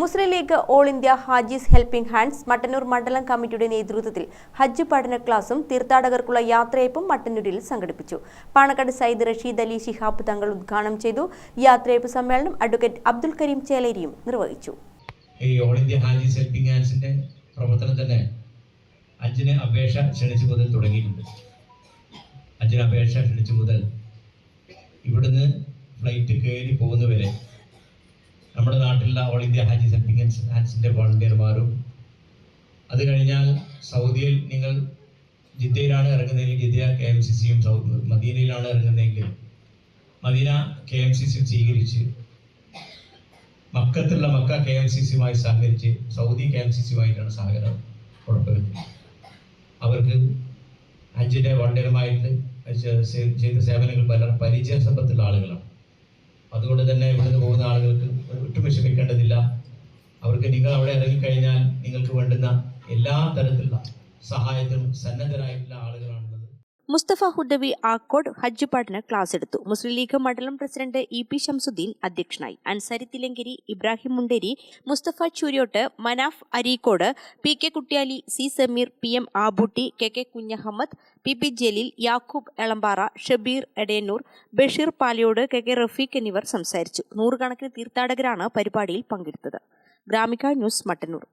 Muslim League all India Hajis helping hands Mattannur മണ്ഡലം കമ്മിറ്റിയുടെ നേതൃത്വത്തിൽ ഹജ്ജ് പഠന ക്ലാസും തീർത്ഥാടകർക്കുള്ള യാത്രയപ്പും മട്ടന്നൂരിൽ സംഘടിപ്പിച്ചു. പാണക്കാട് സയ്യിദ് റഷീദ് അലി ശിഹാബ് തങ്ങൾ ഉദ്ഘാടനം ചെയ്തു. യാത്രയപ്പ് സമ്മേളനം അഡ്വക്കേറ്റ് അബ്ദുൽ കരീം ചേലേരിയും നിർവഹിച്ചു. ഈ ഓൾ ഇന്ത്യ ഹാജീസ് ഹെൽപ്പിംഗ് ഹാൻഡ്സിന്റെ പ്രവർത്തനം തന്നെ അഞ്ചിന് അപേക്ഷ ക്ഷണിച്ചു മുതൽ തുടങ്ങിയിട്ടുണ്ട്. അഞ്ചിന് അപേക്ഷ ക്ഷണിച്ചു മുതൽ ഇവിടുന്ന് ഫ്ലൈറ്റ് കയറി പോകുന്നവരെ നമ്മുടെ നാട്ടിലുള്ള all India Haji helping hands ഹാൻഡ്സിന്റെ വോളണ്ടിയർമാരും അത് കഴിഞ്ഞാൽ സൗദിയിൽ നിങ്ങൾ ജിദ്ദയിലാണ് ഇറങ്ങുന്നതെങ്കിൽ ജിദ്ദ കെ എം സി സിയും മദീനയിലാണ് ഇറങ്ങുന്നതെങ്കിൽ Madina K M C C സ്വീകരിച്ച് മക്കത്തുള്ള മക്ക കെ എം സി സിയുമായി സഹകരിച്ച് സൗദി കെ എം സി സിയുമായിട്ടാണ് സഹകരണം ഉറപ്പുവരുന്നത് അവർക്ക് ഹജ്ജിന്റെ വണ്ടികളുമായിട്ട് ചെയ്ത സേവനങ്ങൾ പല പരിചയ സമ്പത്തുള്ള ആളുകളാണ്. അതുകൊണ്ട് തന്നെ ഇവിടുന്ന് പോകുന്ന ആളുകൾക്ക് ഒട്ടും വിഷമിക്കേണ്ടതില്ല. അവർക്ക് നിങ്ങൾ അവിടെ ഇറങ്ങിക്കഴിഞ്ഞാൽ നിങ്ങൾക്ക് വേണ്ടുന്ന എല്ലാ തരത്തിലുള്ള സഹായത്തിനും സന്നദ്ധരായിട്ടുള്ള ആളുകളാണുള്ളത് മുസ്തഫ ഹുദവി ആക്കോട് ഹജ്ജ് പഠന ക്ലാസ് എടുത്തു. മുസ്ലിം ലീഗ് മണ്ഡലം പ്രസിഡന്റ് ഇ പി ഷംസുദ്ദീൻ അധ്യക്ഷനായി. Ansari Thilankari Ibrahim Munderi Musthafa Chooryot Manaf Areekode P K Kuttiyali C Sameer P M Abootty K K Kunhahammed P P Jaleel Yakub Elambara Shabeer Edayannur Basheer Palayode K K Rafeeq എന്നിവർ സംസാരിച്ചു. നൂറുകണക്കിന് തീർത്ഥാടകരാണ് പരിപാടിയിൽ പങ്കെടുത്തത്. Gramika news Mattannur.